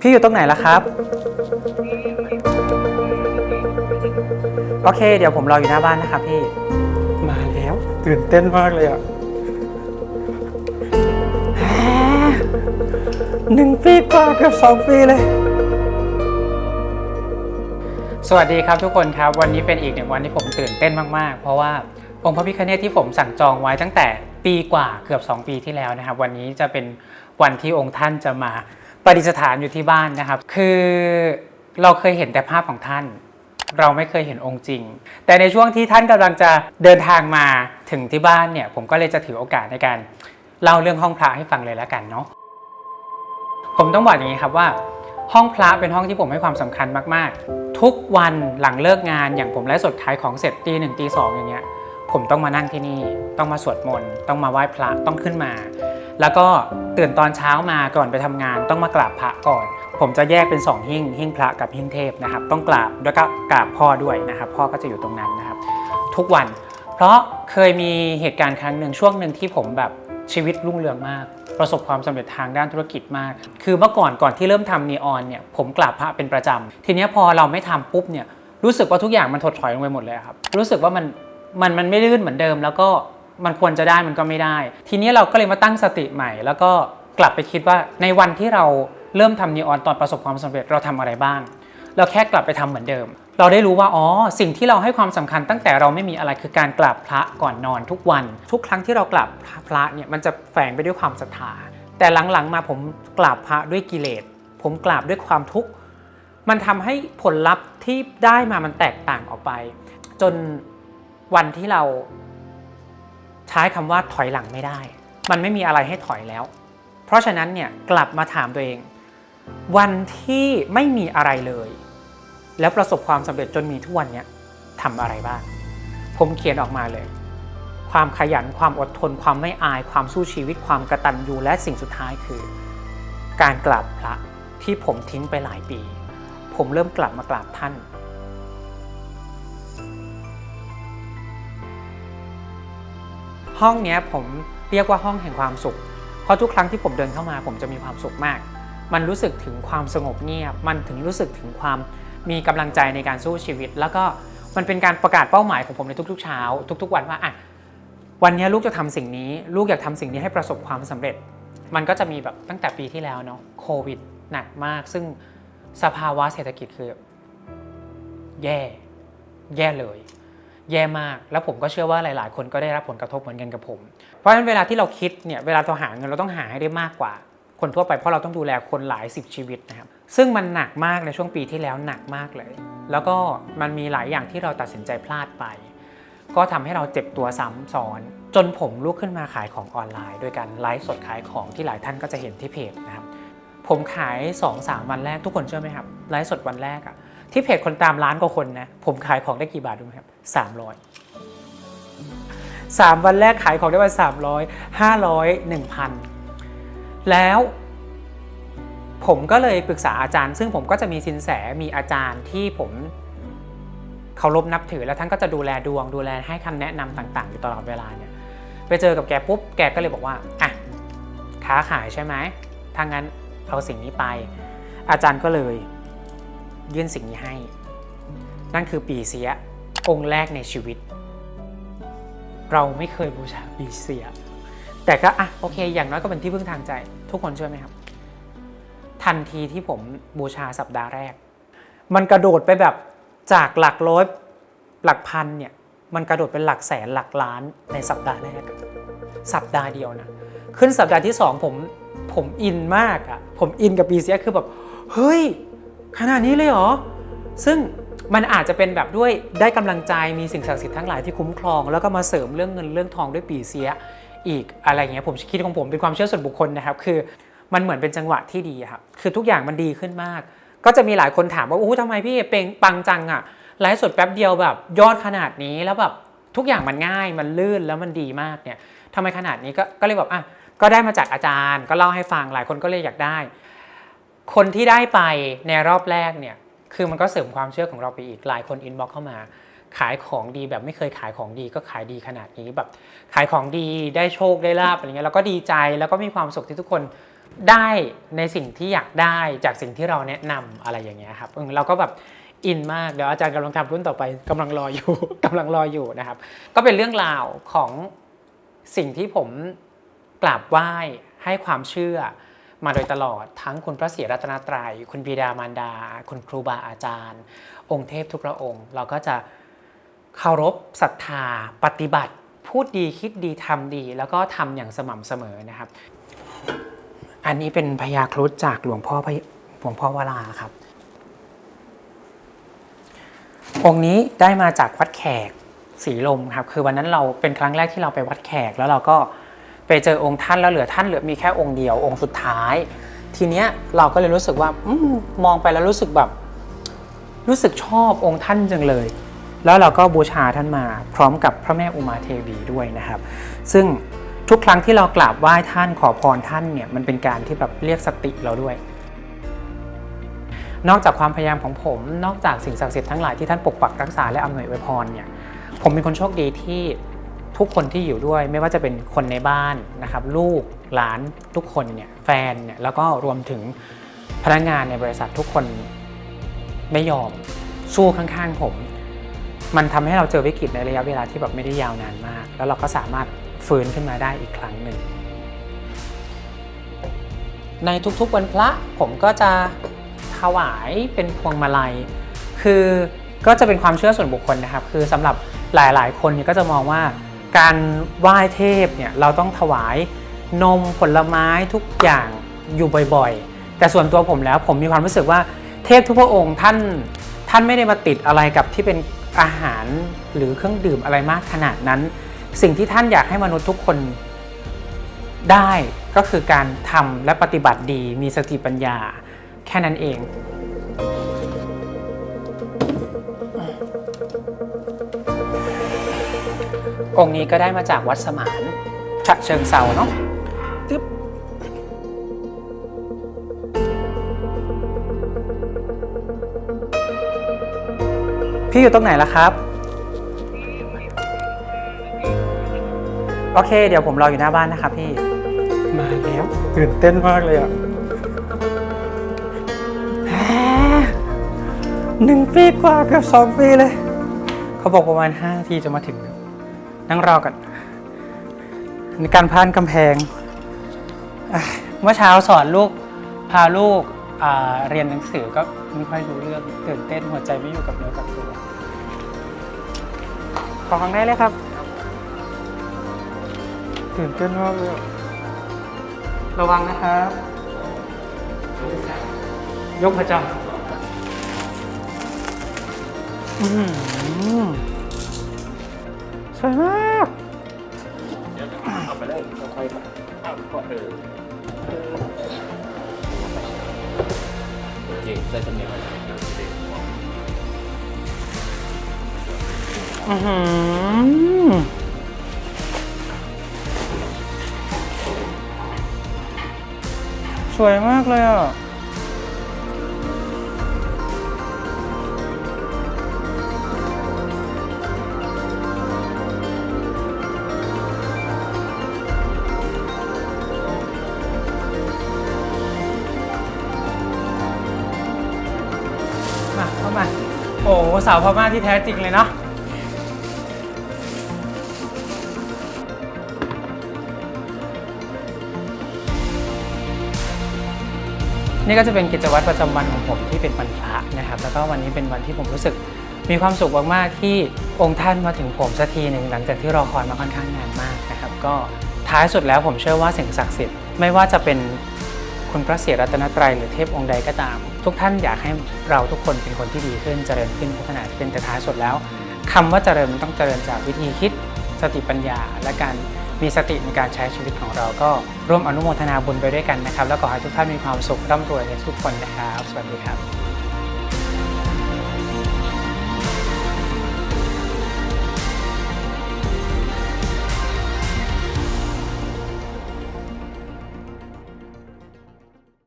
พี่อยู่ตรงไหนล่ะครับ โอเค เดี๋ยวผมรออยู่หน้าบ้านนะครับพี่ มาแล้ว ตื่นเต้นมากเลยอะแหมหนึ่งปีกว่าเกือบสองปีเลย สวัสดีครับทุกคนครับ วันนี้เป็นอีกหนึ่งวันที่ผมตื่นเต้นมากๆ เพราะว่าองค์พระพิฆเนศที่ผมสั่งจองไว้ตั้งแต่ปีกว่าเกือบ 2 ปีที่แล้วนะครับ วันนี้จะเป็นวันที่องค์ท่านจะมา ประดิษฐานอยู่ที่บ้านนะครับ คือเราเคยเห็นแต่ภาพของท่าน เราไม่เคยเห็นองค์จริง แต่ในช่วงที่ท่านกำลังจะเดินทางมาถึงที่บ้านเนี่ย ผมก็เลยจะถือโอกาสในการเล่าเรื่องห้องพระให้ฟังเลยแล้วกันเนาะผมต้องบอกอย่างนี้ครับว่า ห้องพระเป็นห้องที่ผมให้ความสำคัญมากๆ ทุกวันหลังเลิกงานอย่างผมไลฟ์สดขายของเสร็จตีหนึ่งตีสองอย่างเงี้ยผมต้องมานั่งที่นี่ ต้องมาสวดมนต์ ต้องมาไหว้พระ ต้องขึ้นมา แล้วก็ตื่นตอนเช้ามาก่อนไปทำงานต้องมากราบพระก่อน ผมจะแยกเป็นสองหิ้งหิ้งพระกับหิ้งเทพนะครับ ต้องกราบแล้วก็กราบพ่อด้วยนะครับ พ่อก็จะอยู่ตรงนั้นนะครับ ทุกวัน เพราะเคยมีเหตุการณ์ครั้งหนึ่งช่วงหนึ่งที่ผมแบบชีวิตรุ่งเรืองมาก ประสบความสำเร็จทางด้านธุรกิจมาก คือเมื่อก่อนก่อนที่เริ่มทำนีออนเนี่ยผมกราบพระเป็นประจำทีนี้พอเราไม่ทำปุ๊บเนี่ยรู้สึกว่าทุกอย่างมันถดถอยลงไปหมดเลยครับรู้สึกว่ามันมันมันไม่ลื่นเหมือนเดิมแล้วก็ มันควรจะได้มันก็ไม่ได้ ทีนี้เราก็เลยมาตั้งสติใหม่ แล้วก็กลับไปคิดว่าในวันที่เราเริ่มทำนีออนตอนประสบความสำเร็จเราทำอะไรบ้าง เราแค่กลับไปทำเหมือนเดิม เราได้รู้ว่าอ๋อสิ่งที่เราให้ความสำคัญตั้งแต่เราไม่มีอะไรคือการกราบพระก่อนนอนทุกวัน ทุกครั้งที่เรากราบพระเนี่ยมันจะแฝงไปด้วยความศรัทธาแต่หลังๆมาผมกราบพระด้วยกิเลส ผมกราบด้วยความทุกข์ มันทำให้ผลลัพธ์ที่ได้มามันแตกต่างออกไป จนวันที่เรา ใช้คำว่าถอยหลังไม่ได้ มันไม่มีอะไรให้ถอยแล้ว เพราะฉะนั้นเนี่ยกลับมาถามตัวเอง วันที่ไม่มีอะไรเลย แล้วประสบความสำเร็จจนมีทุกวันเนี้ยทำอะไรบ้าง ผมเขียนออกมาเลย ความขยันความอดทน ความไม่อาย ความสู้ชีวิตความกระตันยูและสิ่งสุดท้ายคือ การกราบพระที่ผมทิ้งไปหลายปี ผมเริ่มกลับมากราบท่าน ห้องนี้ผมเรียกว่าห้องแห่งความสุข เพราะทุกครั้งที่ผมเดินเข้ามา ผมจะมีความสุขมาก มันรู้สึกถึงความสงบเงียบ มันถึงรู้สึกถึงความมีกำลังใจในการสู้ชีวิต แล้วก็มันเป็นการประกาศเป้าหมายของผมในทุก ๆ เช้า ทุก ๆ วันว่าอะวันนี้ลูกจะทำสิ่งนี้ ลูกอยากทำสิ่งนี้ให้ประสบความสำเร็จ มันก็จะมีแบบตั้งแต่ปีที่แล้วเนาะโควิดหนักมาก ซึ่งสภาวะเศรษฐกิจคือ แย่ แย่เลย แย่มาก แล้วผมก็เชื่อว่าหลาย ๆ คนก็ได้รับผลกระทบเหมือนกันกับผม เพราะฉะนั้นเวลาที่เราคิดเนี่ยเวลาเราหาเงินเราต้องหาให้ได้มากกว่า คนทั่วไปเพราะเราต้องดูแลคนหลายสิบชีวิตนะครับซึ่งมันหนักมากในช่วงปีที่แล้วหนักมากเลย แล้วก็มันมีหลายอย่างที่เราตัดสินใจพลาดไป ก็ทำให้เราเจ็บตัวซ้ำซ้อน จนผมลุกขึ้นมาขายของออนไลน์โดยการไลฟ์สดขายของที่หลายท่านก็จะเห็นที่เพจนะครับผมขาย 2-3 วันแรกทุกคนเชื่อไหมครับไลฟ์สดวันแรกอะ ที่เพจคนตามล้านกว่าคนนะ ผมขายของได้กี่บาทรู้ไหมครับ300สามวันแรกขายของได้วันสามร้อยห้าร้อยหนึ่งพันแล้วผมก็เลยปรึกษาอาจารย์ ซึ่งผมก็จะมีสินแสมีอาจารย์ที่ผมเคารพนับถือแล้วท่านก็จะดูแลดวงดูแลให้คำแนะนำต่าง ๆ อยู่ตลอดเวลาเนี่ยไปเจอกับแกปุ๊บแกก็เลยบอกว่าอะค้าขายใช่ไหมถ้างั้นเอาสิ่งนี้ไป อาจารย์ก็เลย ยื่นสิ่งนี้ให้ นั่นคือปีเสียองค์แรกในชีวิต เราไม่เคยบูชาปีเสีย แต่ก็อะโอเค อย่างน้อยก็เป็นที่พึ่งทางใจ ทุกคนช่วยไหมครับ ทันทีที่ผมบูชาสัปดาห์แรก มันกระโดดไปแบบจากหลักร้อยหลักพันเนี่ยมันกระโดดเป็นหลักแสนหลักล้านในสัปดาห์แรกสัปดาห์เดียวนะขึ้นสัปดาห์ที่สองผมผมอินมากอะผมอินกับปีเสียคือแบบเฮ้ย ขนาดนี้เลยเหรอ ซึ่งมันอาจจะเป็นแบบด้วยได้กำลังใจมีสิ่งศักดิ์สิทธิ์ทั้งหลายที่คุ้มครอง แล้วก็มาเสริมเรื่องเงินเรื่องทองด้วยปีเสียอีกอะไรเงี้ยผมคิดของผมเป็นความเชื่อส่วนบุคคลนะครับ คือมันเหมือนเป็นจังหวะที่ดีครับคือทุกอย่างมันดีขึ้นมาก ก็จะมีหลายคนถามว่าโอ้ทำไมพี่เปงปังจังอะไลฟ์สดแป๊บเดียวแบบยอดขนาดนี้แล้วแบบทุกอย่างมันง่ายมันลื่นแล้วมันดีมากเนี่ยทำไมขนาดนี้ก็ก็เลยแบอกอะก็ได้มาจากอาจารย์ ก็เล่าให้ฟังหลายคนก็เลยอยากได้ คนที่ได้ไปในรอบแรกเนี่ยคือมันก็เสริมความเชื่อของเราไปอีกหลายคนอินบ็อกเข้ามา ขายของดีแบบไม่เคยขายของดีก็ขายดีขนาดนี้แบบ ขายของดีได้โชคได้ลาบอะไรเงี้ยแล้วก็ดีใจแล้วก็มีความสุขที่ทุกคนได้ในสิ่งที่อยากได้จากสิ่งที่เราแนะนำอะไรอย่างเงี้ยครับเออเราก็แบบอินมากเดี๋ยวอาจารย์กำลังทำรุ่นต่อไปกำลังรออยู่ กำลังรออยู่นะครับ ก็เป็นเรื่องราวของสิ่งที่ผมกราบไหว้ให้ความเชื่อ มาโดยตลอดทั้งคุณพระศรีรัตนตรยัย คุณบิดามารดา คุณครูบาอาจารย์ องค์เทพทุกพระองค์ เราก็จะเคารพศรัทธา ปฏิบัติ พูดดีคิดดีทำดี แล้วก็ทำอย่างสม่ำเสมอนะครับ อันนี้เป็นพญาครุฑจากหลวงพ่อพระหลวงพ่อวราครับ องค์นี้ได้มาจากวัดแขกสีลมครับ คือวันนั้นเราเป็นครั้งแรกที่เราไปวัดแขกแล้วเราก็ ไปเจอองค์ท่านแล้วเหลือท่านเหลือมีแค่องค์เดียวองค์สุดท้าย ทีเนี้ยเราก็เลยรู้สึกว่าอมมองไปแล้วรู้สึกแบบ รู้สึกชอบองค์ท่านจังเลย แล้วเราก็บูชาท่านมาพร้อมกับพระแม่อุมาเทวีด้วยนะครับ ซึ่งทุกครั้งที่เรากราบไหว้ท่านขอพรท่านเนี่ยมันเป็นการที่แบบเรียกสติเราด้วย นอกจากความพยายามของผม นอกจากสิ่งศักดิ์สิทธิ์ทั้งหลายที่ท่านปกปักรักษาและอำนวยอวยพรเนี่ยผมเป็นคนโชคดีที่ ทุกคนที่อยู่ด้วยไม่ว่าจะเป็นคนในบ้านนะครับ ลูกหลานทุกคนเนี่ยแฟนเนี่ยแล้วก็รวมถึงพนักงานในบริษัททุกคนไม่ยอมสู้ข้างๆผม มันทำให้เราเจอวิกฤตในระยะเวลาที่แบบไม่ได้ยาวนานมาก แล้วเราก็สามารถฟื้นขึ้นมาได้อีกครั้งหนึ่ง ในทุกๆวันพระผมก็จะถวายเป็นพวงมาลัย คือก็จะเป็นความเชื่อส่วนบุคคลนะครับ คือสำหรับหลายๆ คนก็จะมองว่า การไหว้เทพเนี่ยเราต้องถวายนมผลไม้ทุกอย่างอยู่บ่อยๆ แต่ส่วนตัวผมแล้วผมมีความรู้สึกว่าเทพทุกพระองค์ท่านท่านไม่ได้มาติดอะไรกับที่เป็นอาหารหรือเครื่องดื่มอะไรมากขนาดนั้น สิ่งที่ท่านอยากให้มนุษย์ทุกคนได้ก็คือการทำและปฏิบัติดีมีสติปัญญาแค่นั้นเอง องค์นี้ก็ได้มาจากวัดสมานฉะเชิงเซาเนาะตึ๊บพี่อยู่ตรงไหนล่ะครับ โอเค เดี๋ยวผมรออยู่หน้าบ้านนะครับพี่ มาแล้วตื่นเต้นมากเลยอะแหมหนึ่งปีกว่าเกือบสองปีเลย เขาบอกประมาณ5นาทีจะมาถึงนั่ งรอกันในการพานกำแพงอะเมื่อเช้าสอนลูกพาลูกอ่าเรียนหนังสือก็ไม่ค่อยรู้เรื่องตื่นเต้นหัวใจไม่อยู่กับเนื้อกับตัวขอครั้งได้เลยครับ ตื่นเต้นมากเลยอะระวังนะครับ ยกพระเจ้าอื้อหือ สวยมากเอาไปเลยค่อยๆไปเอาก็เออจริงได้จำเนียงอะไรนเด็กอื้อหือสวยมากเลยอะ สาวพม่าที่แท้จริงเลยเนาะนี่ก็จะเป็นกิจวัตรประจำวันของผมที่เป็นวันพระนะครับ แล้วก็วันนี้เป็นวันที่ผมรู้สึกมีความสุขมากๆที่องค์ท่านมาถึงผมสักทีหนึ่งหลังจากที่รอคอยมาค่อนข้างนานมากนะครับ ก็ท้ายสุดแล้วผมเชื่อว่าสิ่งศักดิ์สิทธิ์ไม่ว่าจะเป็น คุณพระศรีรัตนตรัยหรือเทพองค์ใดก็ตาม ทุกท่านอยากให้เราทุกคนเป็นคนที่ดีขึ้นเจริญขึ้นพัฒนาขึ้นแต่ท้ายสุดแล้วคำว่าเจริญมันต้องเจริญจากวิธีคิดสติปัญญา และการมีสติในการใช้ชีวิตของเราก็ร่วมอนุโมทนาบุญไปด้วยกันนะครับ แล้วขอให้ทุกท่านมีความสุขร่ำรวยในทุกคนนะครับ สวัสดีครับ